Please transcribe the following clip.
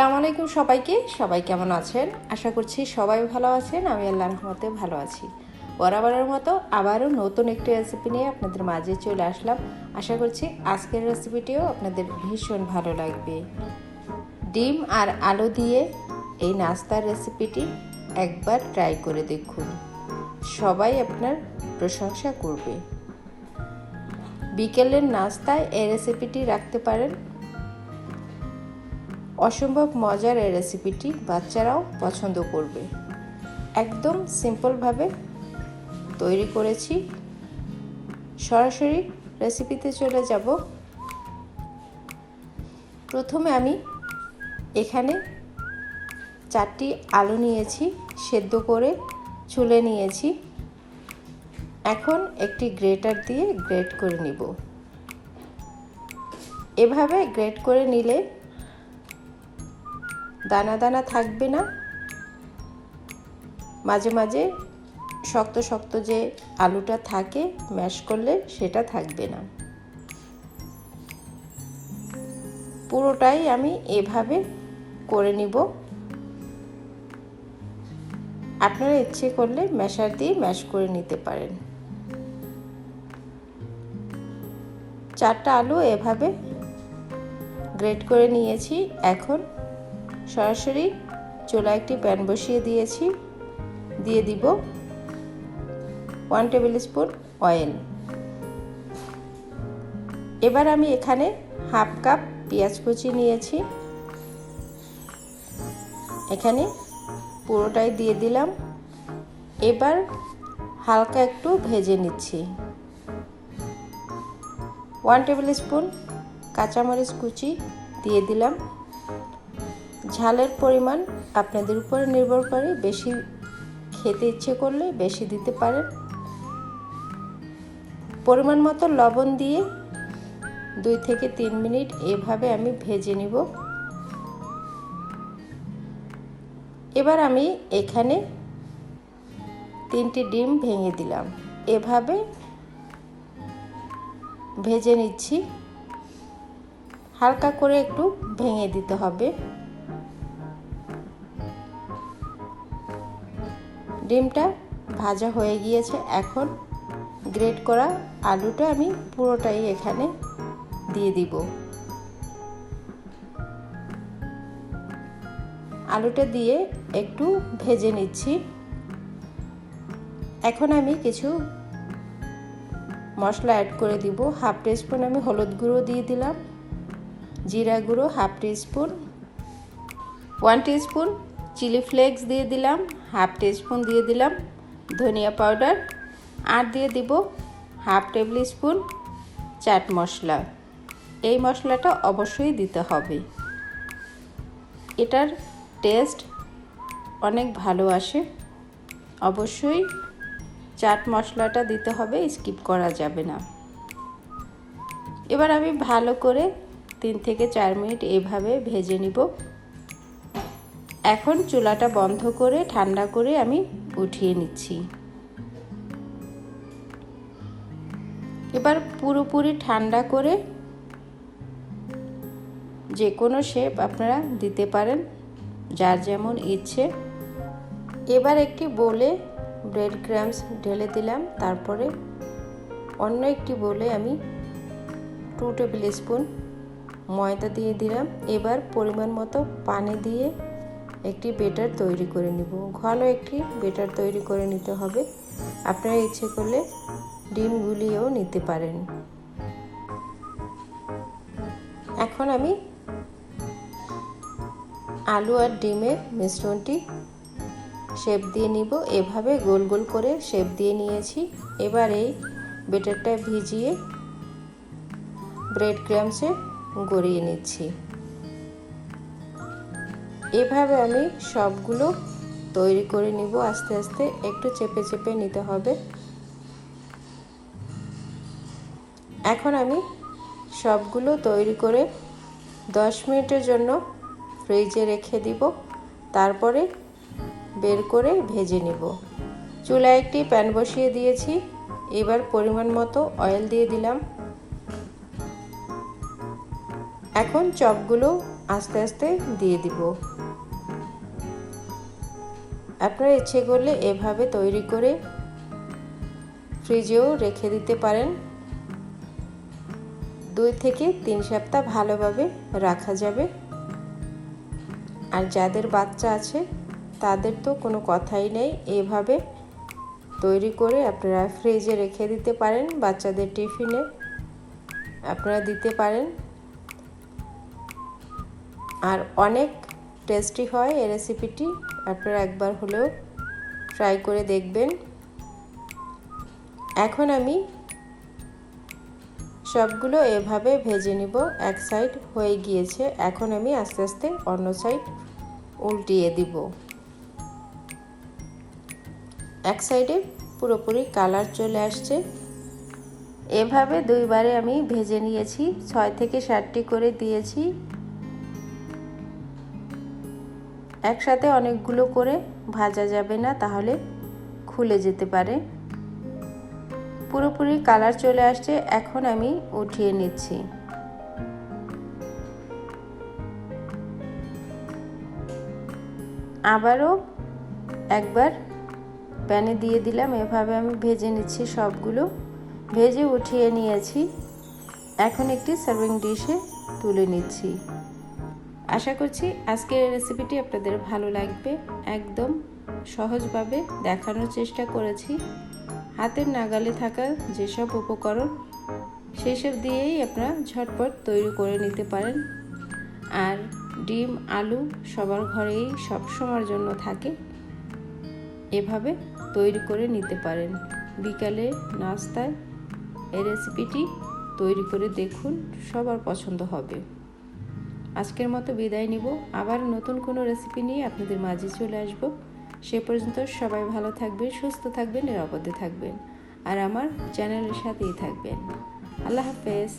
আসসালামু আলাইকুম সবাইকে। সবাই কেমন আছেন? আশা করছি সবাই ভালো আছেন। আমি আল্লাহ রহমতে ভালো আছি। বরাবরের মতো আবারও নতুন একটি রেসিপি নিয়ে আপনাদের মাঝে চলে আসলাম। আশা করছি আজকের রেসিপিটিও আপনাদের ভীষণ ভালো লাগবে। ডিম আর আলু দিয়ে এই নাস্তার রেসিপিটি একবার ট্রাই করে দেখুন। সবাই আপনার প্রশংসা করবে। বিকেলের নাস্তায় এই রেসিপিটি রাখতে পারেন। অসম্ভব মজার এই রেসিপিটি বাচ্চারাও পছন্দ করবে। একদম সিম্পলভাবে তৈরি করেছি। সরাসরি রেসিপিতে চলে যাব। প্রথমে আমি এখানে চারটি আলু নিয়েছি, সেদ্ধ করে ছুলে নিয়েছি। এখন একটি গ্রেটার দিয়ে গ্রেট করে নিব। এভাবে গ্রেট করে নিলে দানা দানা থাকবে না। মাঝে মাঝে শক্ত শক্ত যে আলুটা থাকে ম্যাশ করলে সেটা থাকবে না। পুরোটাই আমি এভাবে করে নিব। আপনারা ইচ্ছে করলে ম্যাশার দিয়ে ম্যাশ করে নিতে পারেন। চারটা আলু এভাবে গ্রেট করে নিয়েছি। এখন সরাসরি চোলা একটি প্যান বসিয়ে দিয়েছি। দিয়ে দিব ওয়ান টেবিল স্পুন অয়েল এবার আমি এখানে হাফ কাপ পেঁয়াজ কুচি নিয়েছি। এখানে পুরোটাই দিয়ে দিলাম। এবার হালকা একটু ভেজে নিচ্ছি। ওয়ান টেবিল স্পুন কাঁচামরিচ কুচি দিয়ে দিলাম। ঝালের পরিমাণ আপনাদের উপরে নির্ভর করে। বেশি খেতে ইচ্ছে করলে বেশি দিতে পারেন। পরিমাণ মতো লবণ দিয়ে দুই থেকে তিন মিনিট এভাবে আমি ভেজে নিব। এবার আমি এখানে তিনটি ডিম ভেঙে দিলাম। এভাবে ভেজে নিচ্ছি। হালকা করে একটু ভেঙে দিতে হবে। ডিমটা ভাজা হয়ে গিয়েছে। এখন গ্রেট করা আলুটা আমি পুরোটাই এখানে দিয়ে দিব। আলুটা দিয়ে একটু ভেজে নিচ্ছি। এখন আমি কিছু মশলা অ্যাড করে দিব। হাফ টিস্পুন আমি হলুদ গুঁড়ো দিয়ে দিলাম। জিরা গুঁড়ো half teaspoon. One teaspoon chilli flakes দিয়ে দিলাম, হাফ টিস্পুন দিয়ে দিলাম ধনিয়া পাউডার আর দিয়ে দিব half table spoon chaat masala. এই মশলাটা অবশ্যই দিতে হবে। এটার টেস্ট অনেক ভালো আসে। অবশ্যই চাট মশলাটা দিতে হবে, স্কিপ করা যাবে না। এবার আমি ভালো করে তিন থেকে চার মিনিট এভাবে ভেজে নিব। এখন চুলাটা বন্ধ করে, ঠান্ডা করে আমি উঠিয়ে নিচ্ছি। এবার পুরোপুরি ঠান্ডা করে যে কোনো শেপ আপনারা দিতে পারেন, যার যেমন ইচ্ছে। এবার একটি বলে ব্রেড ক্রামস ঢেলে দিলাম, তারপরে অন্য একটি বলে আমি টু টেবিল স্পুন ময়দা দিয়ে দিলাম। এবার পরিমাণ মতো পানি দিয়ে একটি বেটার তৈরি করে নিব। ঘন একটি বেটার তৈরি করে নিতে হবে। আপনারা ইচ্ছে করলে ডিম গুলিয়েও নিতে পারেন। এখন আমি আলু আর ডিমের মিশ্রণটি শেপ দিয়ে নিব। এভাবে গোল গোল করে শেপ দিয়ে নিয়েছি। এবার এই বেটারটা ভিজিয়ে ব্রেড ক্রামসে গড়িয়ে নিচ্ছি। এভাবে আমি সবগুলো তৈরি করে নিব। আস্তে আস্তে একটু চেপে চেপে নিতে হবে। এখন আমি সবগুলো তৈরি করে দশ মিনিটের জন্য ফ্রিজে রেখে দিব। তারপরে বের করে ভেজে নিব। চুলায় একটি প্যান বসিয়ে দিয়েছি। এবার পরিমাণ মতো অয়েল দিয়ে দিলাম। এখন চপগুলো আস্তে আস্তে দিয়ে দিব। আপনারা ইচ্ছে করলে এভাবে তৈরি করে ফ্রিজেও রেখে দিতে পারেন। দুই থেকে তিন সপ্তাহ ভালোভাবে রাখা যাবে। আর যাদের বাচ্চা আছে, তাদের তো কোনো কথাই নেই। এভাবে তৈরি করে আপনারা ফ্রিজে রেখে দিতে পারেন বাচ্চাদের টিফিনে। আপনারা দিতে পারেন। আর অনেক টেস্টি হয় এই রেসিপিটি আপনারা একবার হলেও ট্রাই করে দেখবেন। এখন আমি সবগুলো এভাবে ভেজে নিব। এক সাইড হয়ে গিয়েছে। এখন আমি আস্তে আস্তে অন্য সাইড উল্টিয়ে দিব। এক সাইডে পুরোপুরি কালার চলে আসছে। এভাবে দুইবারে আমি ভেজে নিয়েছি। ছয় থেকে ষাটটি করে দিয়েছি। একসাথে অনেকগুলো করে ভাজা যাবে না, তাহলে খুলে যেতে পারে। পুরোপুরি কালার চলে আসছে, এখন আমি উঠিয়ে নিচ্ছি। আবারও একবার প্যানে দিয়ে দিলাম, এভাবে আমি ভেজে নিচ্ছি সবগুলো। ভেজে উঠিয়ে নিয়েছি। এখন একটি সার্ভিং ডিশে তুলে নিচ্ছি। আশা করছি আজকের রেসিপিটি আপনাদের ভালো লাগবে। একদম সহজভাবে দেখানোর চেষ্টা করেছি। হাতের নাগালে থাকা যেসব উপকরণ, সেসব দিয়েই আপনারা ঝটপট তৈরি করে নিতে পারেন। আর ডিম, আলু সবার ঘরেই সব সময়ের জন্য থাকে। এভাবে তৈরি করে নিতে পারেন। বিকালে নাস্তায় এই রেসিপিটি তৈরি করে দেখুন, সবার পছন্দ হবে। আজকের মতো বিদায় নিব। আবার নতুন কোনো রেসিপি নিয়ে আপনাদের মাঝে চলে আসব। সে পর্যন্ত সবাই ভালো থাকবেন, সুস্থ থাকবেন, নিরাপদে থাকবেন। আর আমার চ্যানেলের সাথেই থাকবেন। আল্লাহ হাফেজ।